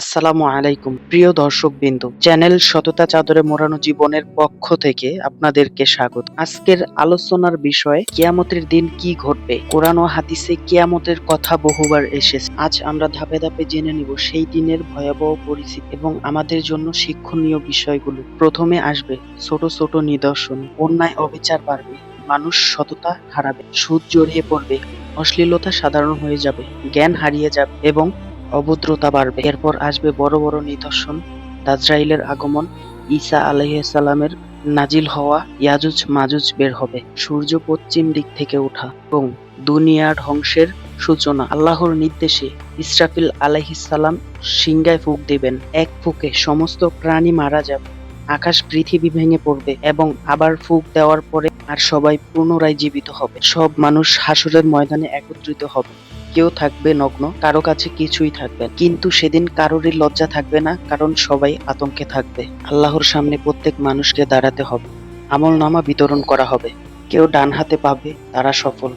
আসসালামু আলাইকুম। প্রিয় দর্শক বিন্দু চ্যানেল সততা চাদরে মোড়ানো জীবনের পক্ষ থেকে আপনাদেরকে স্বাগত। আজকের আলোচনার বিষয়, কিয়ামতের দিন কি ঘটবে? কোরআন ও হাদিসে কিয়ামতের কথা বহুবার এসেছে। আজ আমরা ধাপে ধাপে জেনে নিব সেই দিনের ভয়াবহ পরিস্থিতি এবং আমাদের জন্য শিক্ষণীয় বিষয়গুলো। প্রথমে আসবে ছোট ছোট নিদর্শন, অন্যায় অবিচার বাড়বে, মানুষ সততা হারাবে, সুদ জড়িয়ে পড়বে, অশ্লীলতা সাধারণ হয়ে যাবে, জ্ঞান হারিয়ে যাবে এবং অভদ্রতা বাড়বে। এরপর আসবে বড় বড় নিদর্শন, দাজরাইলের আগমন, ঈসা আলাইসাল্লামের নাজিল হওয়া, ইয়াজুজ মাজুজ বের হবে। সূর্য পশ্চিম দিক থেকে ওঠা এবং দুনিয়ার ধ্বংসের সূচনা। আল্লাহর নির্দেশে ইসরাফিল আলাইহিসাল্লাম সিংগায় ফুক দিবেন। এক ফুকে সমস্ত প্রাণী মারা যাবে। আকাশ, পৃথিবী ভেঙে পড়বে এবং আবার ফুক দেওয়ার পরে আর সবাই পুনরায় জীবিত হবে। সব মানুষ হাসরের ময়দানে একত্রিত হবে। কেউ থাকবে নগ্ন, কারও কাছে কিছুই থাকবে। কিন্তু সেদিন কারোরই লজ্জা থাকবে না, কারণ সবাই আতঙ্কে থাকবে। আল্লাহর সামনে প্রত্যেক মানুষকে দাঁড়াতে হবে। আমল নামা বিতরণ করা হবে। কেউ ডান হাতে পাবে, তারা সফল।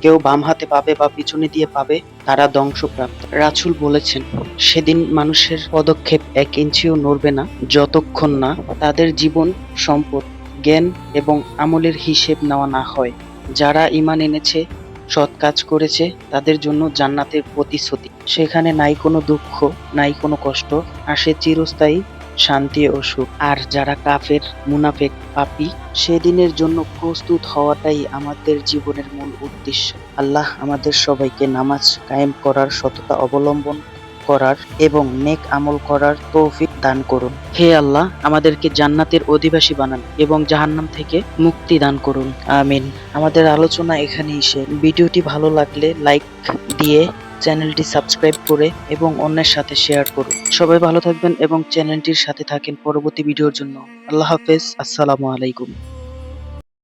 কেউ বাম হাতে পাবে বা পিছনে দিয়ে পাবে, তারা ধ্বংসপ্রাপ্ত। রাসূল বলেছেন, সেদিন মানুষের পদক্ষেপ এক ইঞ্চিও নড়বে না, যতক্ষণ না তাদের জীবন, সম্পদ, জ্ঞান এবং আমলের হিসেব নেওয়া না হয়। যারা ঈমান এনেছে সৎ কাজ করেছে, তাদের জন্য জান্নাতের প্রতিশ্রুতি। সেখানে নাই কোনো দুঃখ, নাই কোনো কষ্ট আসে চিরস্থায়ী, শান্তি ও সুখ। আর যারা কাফের, মুনাফেক, পাপি, সেদিনের জন্য প্রস্তুত হওয়াটাই আমাদের জীবনের মূল উদ্দেশ্য। আল্লাহ আমাদের সবাইকে নামাজ কায়েম করার সততা অবলম্বন করার এবং নেক আমল করার তৌফিক দান করুন। হে আল্লাহ, আমাদেরকে জান্নাতের অধিবাসী বানান এবং জাহান্নাম থেকে মুক্তি দান করুন। আমিন। আমাদের আলোচনা এখানেই শেষ। ভিডিওটি ভালো লাগলে লাইক দিয়ে চ্যানেলটি সাবস্ক্রাইব করে এবং অন্যের সাথে শেয়ার করুন। সবাই ভালো থাকবেন এবং চ্যানেলটির সাথে থাকেন পরবর্তী ভিডিওর জন্য। আল্লাহ হাফেজ। আসসালামু আলাইকুম।